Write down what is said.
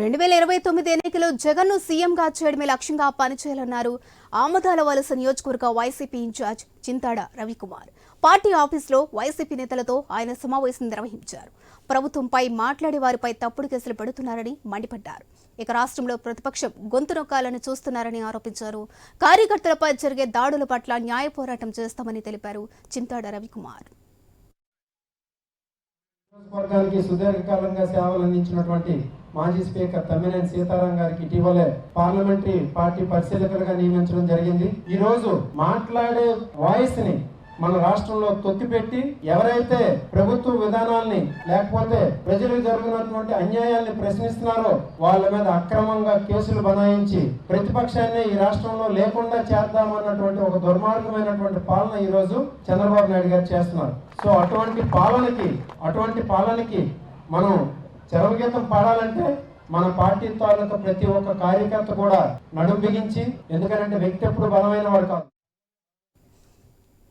రెండు వేల ఇరవై తొమ్మిది ఎన్నికల్లో జగన్ను సీఎంగా చేయడమే లక్ష్యంగా పనిచేయాలన్నారు. ఆమదాల వలస నియోజకవర్గ YCP in charge Chintada Ravikumar. Party ఆఫీసులో వైసీపీ నేతలతో ఆయన సమావేశం నిర్వహించారు. ప్రభుత్వంపై మాట్లాడే వారిపై తప్పుడు కేసులు పెడుతున్నారని మండిపడ్డారు. ఇక రాష్ట్రంలో ప్రతిపక్షం గొంతు నొక్కాలని చూస్తున్నారని ఆరోపించారు. కార్యకర్తలపై జరిగే దాడుల పట్ల న్యాయ పోరాటం చేస్తామని తెలిపారు చింతాడ రవికుమార్. వర్గానికి సుదీర్ఘకాలంగా సేవలు అందించినటువంటి మాజీ స్పీకర్ తమ్మినేని సీతారాం గారికి ఇటీవలే పార్లమెంటరీ పార్టీ పరిశీలకులుగా నియమించడం జరిగింది. ఈ రోజు మాట్లాడే వాయిస్ని మన రాష్ట్రంలో తొక్కిపెట్టి ఎవరైతే ప్రభుత్వ విధానాల్ని లేకపోతే ప్రజలకు జరుగుతున్నటువంటి అన్యాయాల్ని ప్రశ్నిస్తున్నారో వాళ్ళ మీద అక్రమంగా కేసులు బనాయించి ప్రతిపక్షాన్ని ఈ రాష్ట్రంలో లేకుండా చేద్దామన్నటువంటి ఒక దుర్మార్గమైనటువంటి పాలన ఈ రోజు చంద్రబాబు నాయుడు గారు చేస్తున్నారు. సో అటువంటి పాలనకి అటువంటి పాలనకి మనం చరవగీతం పాడాలంటే మన పార్టీ తాలూకా ప్రతి ఒక్క కార్యకర్త కూడా నడుం బిగించి ఎందుకంటే వ్యక్తి ఎప్పుడు బలమైన వాడు కాదు.